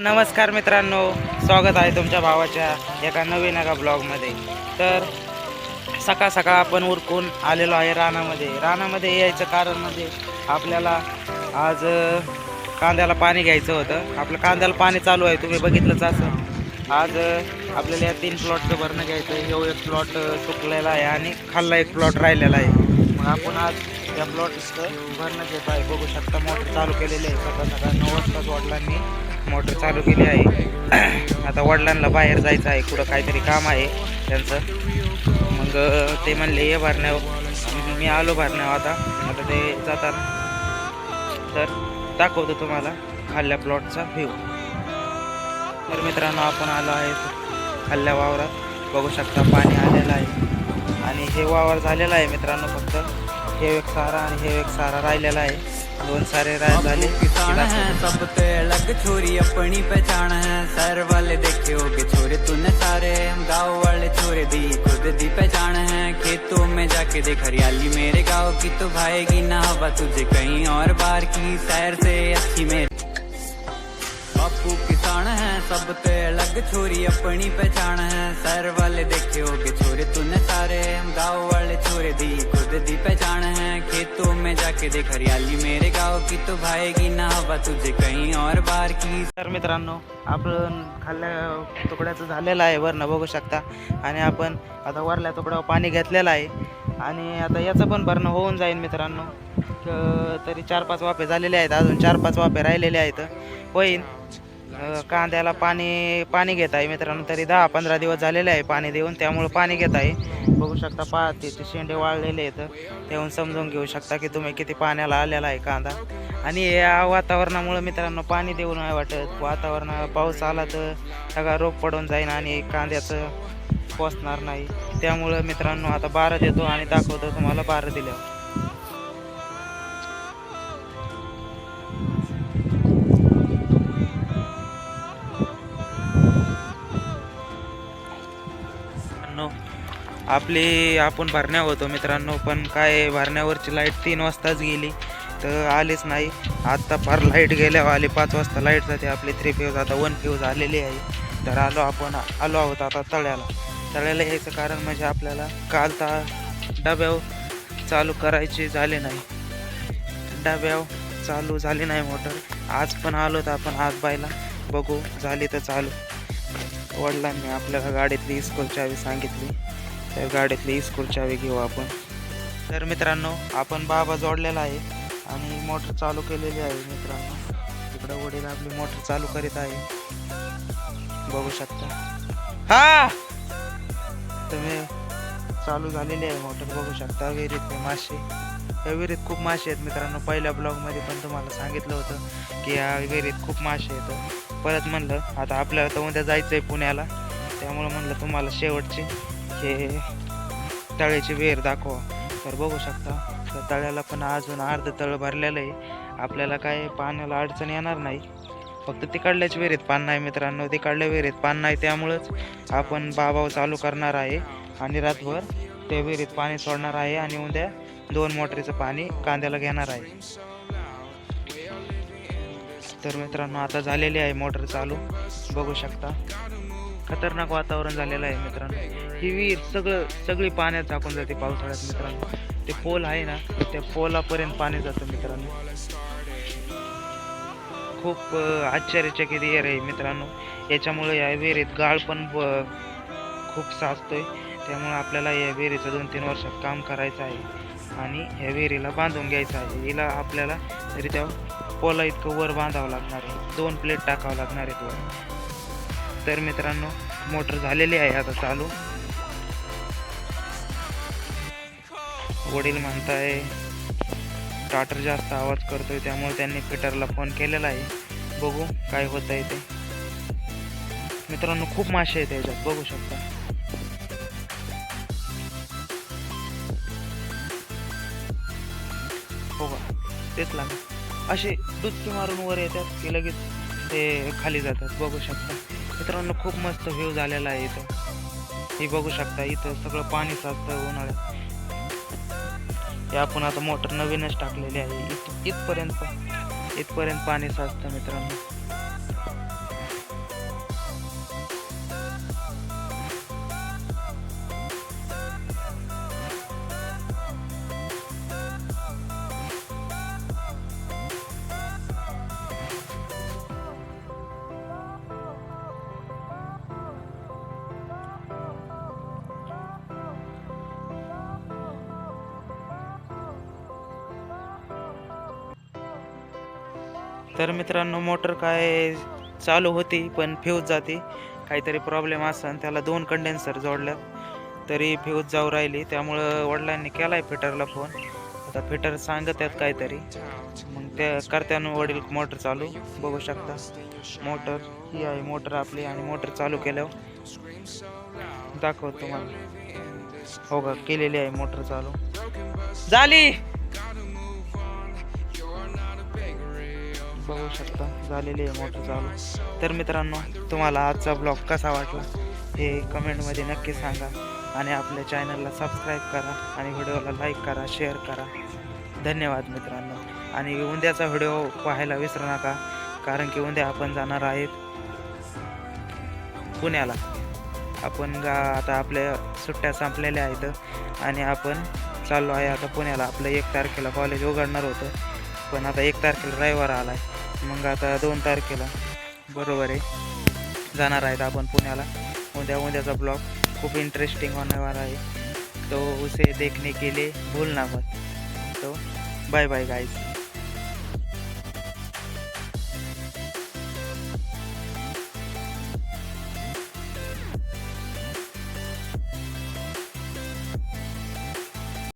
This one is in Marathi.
नमस्कार मित्रांनो स्वागत आहे तुमच्या भावाच्या एका नवीन एका ब्लॉगमध्ये. तर सकाळ सकाळ आपण उरकून आलेलो आहे रानामध्ये. रानामध्ये यायचं कारण म्हणजे आपल्याला आज कांद्याला पाणी घ्यायचं होतं. आपलं कांद्याला पाणी चालू आहे तुम्ही बघितलंच असं आज आपल्याला या तीन प्लॉटचं भरणं घ्यायचं आहे. ह्यो एक प्लॉट सुकलेला आहे आणि खाल्ला एक प्लॉट राहिलेला आहे. मग आपण आज या प्लॉटचं भरणं घेत आहे. बघू शकता मोटर चालू केलेली आहे. सकाळ सकाळ नऊ वाजताच वडिलांनी मोटर चालू केली आहे. आता वडिलांना बाहेर जायचं आहे. कुठं काहीतरी काम आहे त्यांचं. मग ते म्हणले ये भरण्यावर. मी आलो भरण्यावर आता. आता ते जातात. तर दाखवतो तुम्हाला खाल्ल्या प्लॉटचा व्ह्यू तर मित्रांनो आपण आलो आहे खाल्ल्या वावरात. बघू शकता पाणी आलेलं आहे. आणि हे वावर झालेलं आहे मित्रांनो फक्त. हे एक सारा आणि हे एक सारा राहिलेला आहे. दोन सारे राय झाले. है सब ते अलग छोरी अपनी पहचान है। सर वाले देखे होगे छोरे तूने सारे। हम गाँव वाले छोरे दी खुद दी पहचान है। खेतों में जाके देख हरियाली मेरे गाँव की तो भाएगी ना हवा तुझे कहीं और बार की। सैर से अच्छी मेरी बापू किसान है सब ते अलग छोरी अपनी पहचान है सर वाले देखे होगे छोरे तूने सारे हम गाँव वाले छोरे दी खुद दी पहचान है खेतों में जाके देख हरियाली मेरे गाँव की तो भाएगी ना हवा तुझे कहीं और बार की तर मित्रांनो आपण खाल्ल्या तुकड्याचं झालेलं आहे वरनं बघू शकता. आणि आपण आता वरल्या तुकड्यावर पाणी घेतलेलं आहे. आणि आता याचं पण भरणं होऊन जाईल मित्रांनो. तरी चार पाच वाफे झालेले आहेत अजून चार पाच वाफे राहिलेले आहेत. होईल कांद्याला पाणी पाणी घेत आहे मित्रांनो. तरी दहा पंधरा दिवस झालेले आहे पाणी देऊन त्यामुळे पाणी घेत आहे. बघू शकता पा ते शेंडे वाळलेले आहेत. तेहून समजून घेऊ शकता की तुम्ही किती पाण्याला आलेला आहे कांदा. आणि या वातावरणामुळे मित्रांनो पाणी देऊ नाही वाटत. वातावरण पाऊस आला तर सगळा रोग पडून जाईल आणि कांद्याचं पोचणार नाही. त्यामुळं मित्रांनो आता बारा देतो आणि दाखवतो तुम्हाला बारा दिल्यावर. आपली आपण भरण्या होतो मित्रांनो पण काय भरण्यावरची लाइट तीन वाजताच गेली तर आलीच नाही. आत्ता फार लाइट गेल्यावर आली पाच वाजता लाइट जाते आपली थ्री फ्यूज आता वन फ्यूज आलेली आहे. तर आलो आपण आलो आहोत आता तळ्याला. तळ्याला यायचं कारण म्हणजे आपल्याला काल तर डब्यावर चालू करायची झाले नाही. डब्यावर चालू झाली नाही मोटर. आज पण आलो तर आपण आज बायला. बघू झाली तर चालू. वडिलांनी आपल्याला गाडीतली स्कूलच्या चावी सांगितली. तर गाडीतली इस्कूल चावी घेऊ आपण. तर मित्रांनो आपण बाबा जोडलेला आहे आणि मोटर चालू केलेली आहे मित्रांनो. तिकडं वडील आपली मोटर चालू करीत आहे. बघू शकता. हा! तुम्ही चालू झालेली आहे मोटर बघू शकता. विहिरीत मासे. या विहिरीत खूप मासे आहेत मित्रांनो. पहिल्या ब्लॉगमध्ये पण तुम्हाला सांगितलं होतं की या विहिरीत खूप मासे आहेत. परत म्हणलं आता आपल्याला तर उद्या जायचं आहे पुण्याला. त्यामुळं म्हणलं तुम्हाला शेवटची हे तळ्याची विहीर दाखवा. तर बघू शकता तर तळ्याला पण अजून अर्ध तळ भरलेलं आहे. आपल्याला काय पाण्याला अडचण येणार नाही. फक्त तिकडल्याच विहिरीत पान नाही मित्रांनो तिकडल्या विहिरीत पान नाही त्यामुळंच आपण बाबाव चालू करणार आहे. आणि रातभर त्या विहिरीत पाणी सोडणार आहे आणि उद्या दोन मोटरीचं पाणी कांद्याला घेणार आहे. तर मित्रांनो आता झालेली आहे मोटर चालू. बघू शकता. खतरनाक वातावरण झालेलं आहे मित्रांनो. ही विहीर सगळं सगळी पाण्यात झाकून जाते पावसाळ्यात मित्रांनो. ते पोल आहे ना त्या पोलापर्यंत पाणी जातं मित्रांनो. खूप आश्चर्यचकित एअर आहे मित्रांनो. याच्यामुळे या विहिरीत गाळ पण खूप साचतोय. त्यामुळे आपल्याला या विहिरीचं दोन तीन वर्षात काम करायचं आहे. आणि या विहिरीला बांधून घ्यायचं आहे. हिला आपल्याला तरी त्या पोला इतकं वर बांधावं लागणार आहे. दोन प्लेट टाकावं लागणार आहेत वर. तर मित्रांनो मोटर झालेली आहे आता चालू. वडील म्हणताय स्टार्टर जास्त आवाज करतोय त्यामुळे त्यांनी फिटरला फोन केलेला आहे. बघू काय होत आहे ते. मित्रांनो खूप मासे आहेत याच्यात बघू शकता. हो तेच लागेल. असे डुचकी मारून वर येतात की लगेच ते खाली जातात बघू शकता. मित्रांनो खूप मस्त व्ह्यू झालेला आहे इथं. हे बघू शकता इथं सगळं पाणी साचतं उन्हाळ्यात. हे आपण आता मोटर नवीनच टाकलेली आहे. इथ इथपर्यंत इथपर्यंत पाणी साचतं मित्रांनो. तर मित्रांनो मोटर काय चालू होती पण फ्यूज जाते. काहीतरी प्रॉब्लेम असा त्याला दोन कंडेन्सर जोडल्यात. तरी फ्यूज जाऊ राहिली. त्यामुळं वडिलांनी केला आहे फिटरला फोन आता फिटर सांगत आहेत काहीतरी. मग त्या करत्यानं वडील मोटर चालू. बघू शकता. मोटर ही आहे मोटर आपली आणि मोटर चालू केल्यावर. दाखवतो तुम्हाला. हो का? केलेली आहे मोटर चालू. झाली! बघू शकता. झालेले आहे मोटर चालू. तर मित्रांनो तुम्हाला आजचा ब्लॉग कसा वाटला हे कमेंटमध्ये नक्की सांगा. आणि आपल्या चॅनलला सबस्क्राईब करा आणि व्हिडिओला लाईक करा शेअर करा. धन्यवाद मित्रांनो. आणि उद्याचा व्हिडिओ पाहायला विसरू नका कारण की उद्या आपण जाणार आहेत पुण्याला. आपण गा आता आपल्या सुट्ट्या संपलेल्या आहेत आणि आपण चाललो आहे आता पुण्याला. आपलं एक तारखेला कॉलेज उघडणार होतं. पण आता एक तारखेला रविवार आला आहे मग आता दोन तारखेला बरोबर आहे. जाणार आहेत आपण पुण्याला. उद्या उद्याचा ब्लॉग खूप इंटरेस्टिंग होणार आहे. तो उसे देखने के लिए भूलना मत. तो बाय बाय गाईज